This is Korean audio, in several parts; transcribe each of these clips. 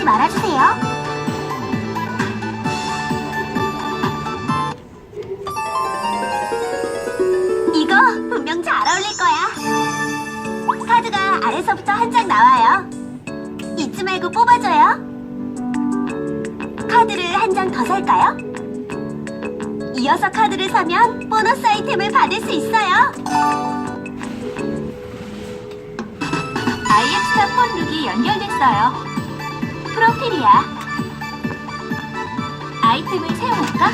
만지지 말아주세요. 이거 분명 잘 어울릴 거야. 카드가 아래서부터 한 장 나와요. 잊지 말고 뽑아줘요. 카드를 한 장 더 살까요? 이어서 카드를 사면 보너스 아이템을 받을 수 있어요. 아이엠스타 폰 룩이 연결됐어요. 프로필이야. 아이템을 사용할까?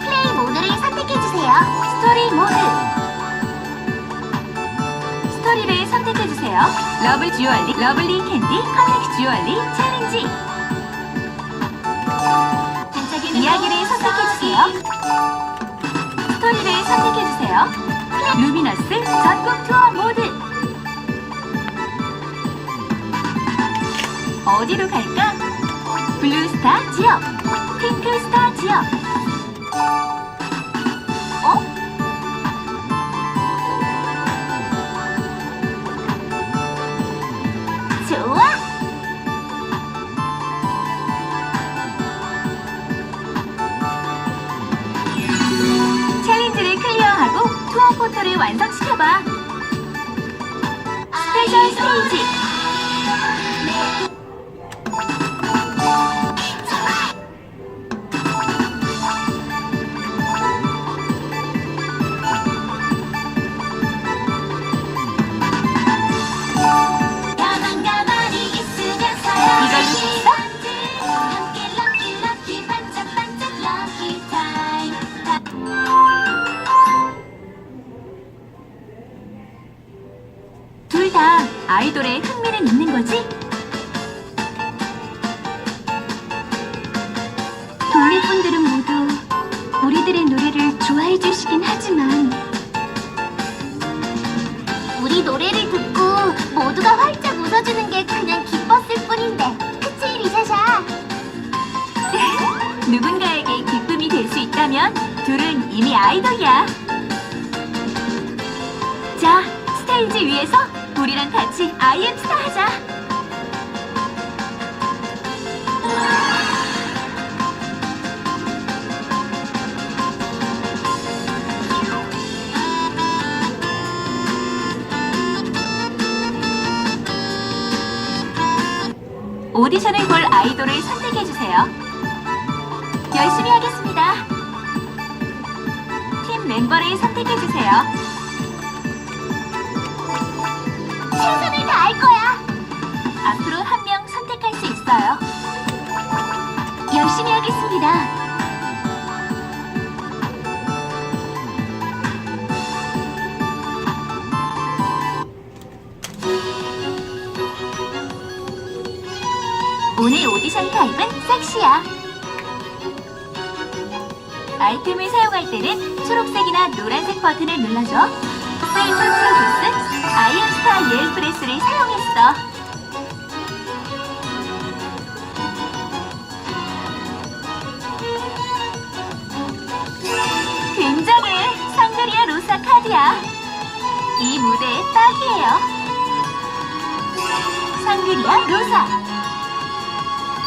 플레이 모드를 선택해주세요. 스토리 모드. 스토리를 선택해주세요. 러블 주얼리, 러블리 캔디, 컴렉 주얼리 챌린지. 이야기를 선택해주세요. 스토리를 선택해주세요. 루미너스 전국 투어 모드. 어디로 갈까? 블루스타 지역, 핑크스타 지역. 어? 완성시켜봐. 스페셜 스테이지. 아이돌에 흥미는 있는 거지? 독립분들은 모두 우리들의 노래를 좋아해 주시긴 하지만 우리 노래를 듣고 모두가 활짝 웃어주는 게 그냥 기뻤을 뿐인데 그치 리샤샤 누군가에게 기쁨이 될 수 있다면 둘은 이미 아이돌이야. 자, 스테이지 위에서 우리랑 같이 아이엠스타 하자. 오디션을 볼 아이돌을 선택해주세요. 열심히 하겠습니다. 팀 멤버를 선택해주세요. 오늘 오디션 타입은 섹시야. 아이템을 사용할 때는 초록색이나 노란색 버튼을 눌러줘. 세이프 프로듀스 아이언스타 예일 프레스를 사용했어. 굉장해! 상그리아 로사 카드야. 이 무대의 딱이에요. 상그리아 로사.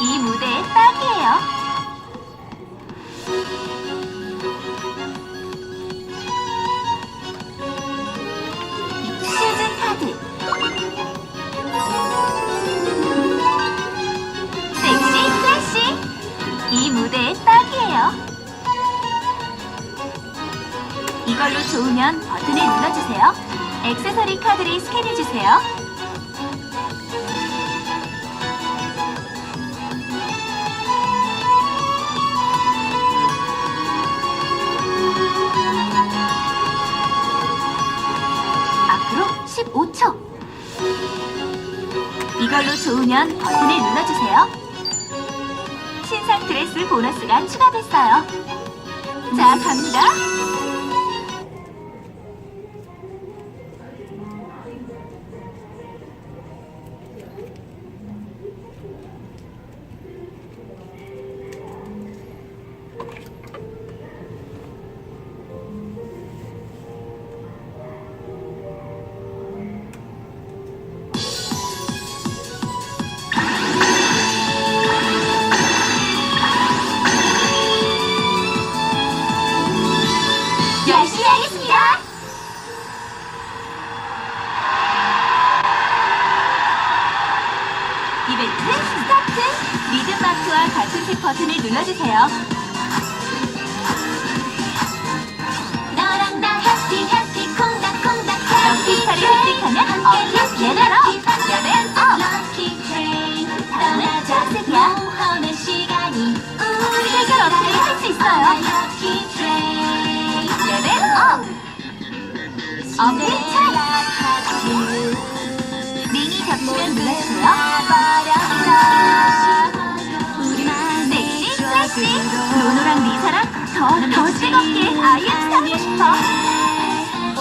이 무대의 딱이에요. 슈즈 카드. 섹시 플래시. 이 무대의 딱이에요. 이걸로 좋으면 버튼을 눌러주세요. 액세서리 카드를 스캔해주세요. 좋으면 버튼을 눌러주세요. 신상 드레스 보너스가 추가됐어요. 자, 갑니다. 색 버튼을 눌러주세요. 너랑 나 해피 해피 콩닥콩닥 럭키 스타를 획득하면 어필 레벨업! 레벨 업! 럭키 트레인 다음은 초록색이야. 모험의 시간이 우리 색을 어필 할수 있어요. 럭키 트레인 레벨업! 어필 차이! 미니 겹치면 눌러주세요. 플래시! 노노랑 리사랑 더, 더 뜨겁게 아이엠 하고 싶어.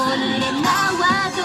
오늘의 나와도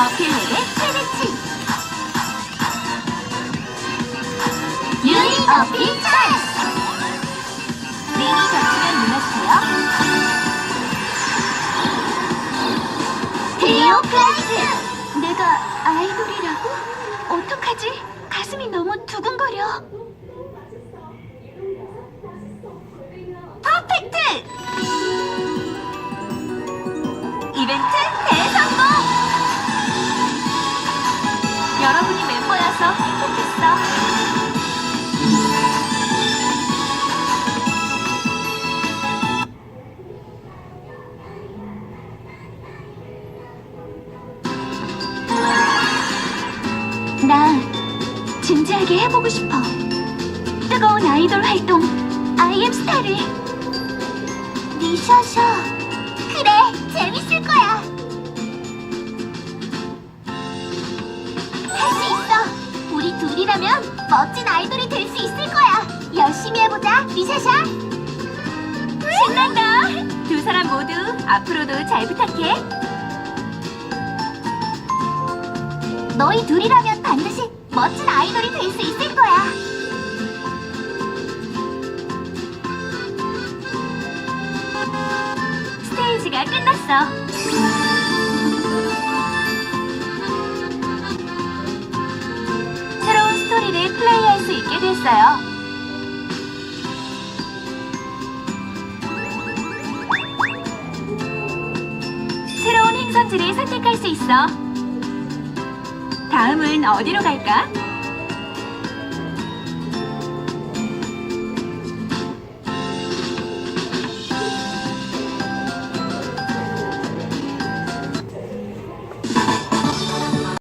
어필 레벨 최대치! 유닛 어필 찬스! 미니 겹치면 눌러주세요. 디오 플레이스. 내가 아이돌이라고? 어떡하지? 가슴이 너무 두근거려. 퍼펙트! 이벤트 대성 여러분이 멤버여서 행복했어. 나 진지하게 해보고 싶어. 뜨거운 아이돌 활동, 아이엠 스타를. 미셔셔. 그래, 재밌을 거야. 멋진 아이돌이 될 수 있을 거야. 열심히 해보자, 미샤샤. 신난다. 두 사람 모두 앞으로도 잘 부탁해. 너희 둘이라면 반드시 멋진 아이돌이 될 수 있을 거야. 스테이지가 끝났어. 플레이할 수 있게 됐어요. 새로운 행선지를 선택할 수 있어. 다음은 어디로 갈까?